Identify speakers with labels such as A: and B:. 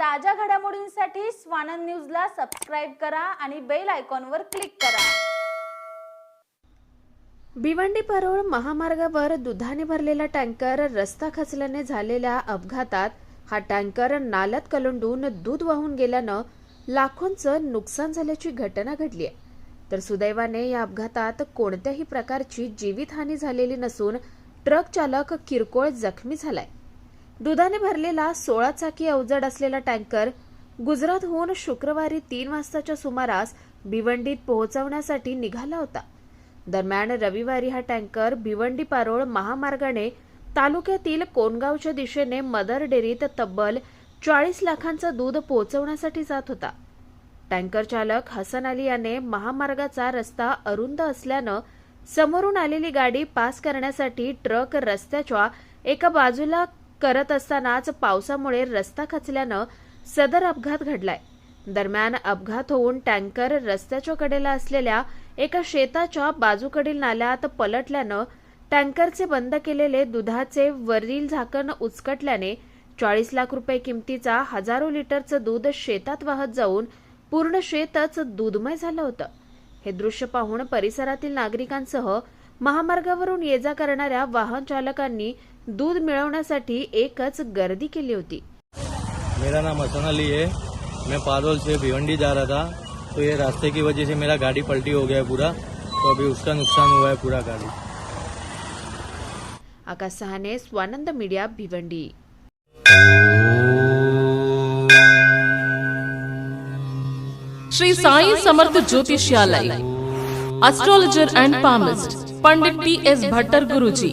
A: ताज्या घडामोडींसाठी स्वानंद न्यूजला सबस्क्राईब करा आणि बेल आयकॉनवर क्लिक करा.
B: भिवंडी परोळ महामार्गावर दुधाने भरलेला टँकर रस्ता खचल्याने झालेल्या अपघातात हा टँकर नाल्यात कलंडून दूध वाहून गेल्यानं लाखोंचं नुकसान झाल्याची घटना घडली आहे. तर सुदैवाने या अपघातात कोणत्याही प्रकारची जीवितहानी झालेली नसून ट्रक चालक किरकोळ जखमी झालाय. दुधाने भरलेला सोळा चाकी अवजड असलेला टँकर गुजरातहून शुक्रवारी तीन वाजताच्या सुमारास भिवंडीत पोहोचवण्यासाठी निघाला होता. दरम्यान रविवारी हा टँकर भिवंडी पारोळ महामार्गाने तालुक्यातील कोनगावच्या दिशेने मदर डेअरीत तब्बल चाळीस लाखांचं दूध पोहोचवण्यासाठी जात होता. टँकर चालक हसन अली याने महामार्गाचा रस्ता अरुंद असल्यानं समोरून आलेली गाडी पास करण्यासाठी ट्रक रस्त्याच्या एका बाजूला करत असतानाच पावसामुळे रस्ता खचल्यानं सदर अपघात घडलाय. दरम्यान अपघात होऊन टँकर रस्त्याच्या कडेला असलेल्या एका शेताच्या बाजूकडील नाल्यात पलटल्यानं टँकरचे बंद केलेले दुधाचे वरील झाकण उचकटल्याने चाळीस लाख रुपये किमतीचा हजारो लिटरचं दूध शेतात वाहत जाऊन पूर्ण शेतच दूधमय झालं होतं. हे दृश्य पाहून परिसरातील नागरिकांसह महामार्गावरून ये जा करणाऱ्या वाहन चालकांनी दूध मिळवण्यासाठी एकच गर्दी केली होती.
C: मेरा नाम हसन अली है. मैं पारोल से भिवंडी जा रहा था. तो ये रास्ते की वजह से मेरा गाड़ी पलटी हो गया है पूरा. तो अभी उसका नुकसान हुआ है पूरा गाड़ी.
B: Akash Sahane Swanand media Bhiwandi.
D: Shri Sai Samarth Jyotishalaya. Astrologer and palmist Pandit T S Bhattar Guruji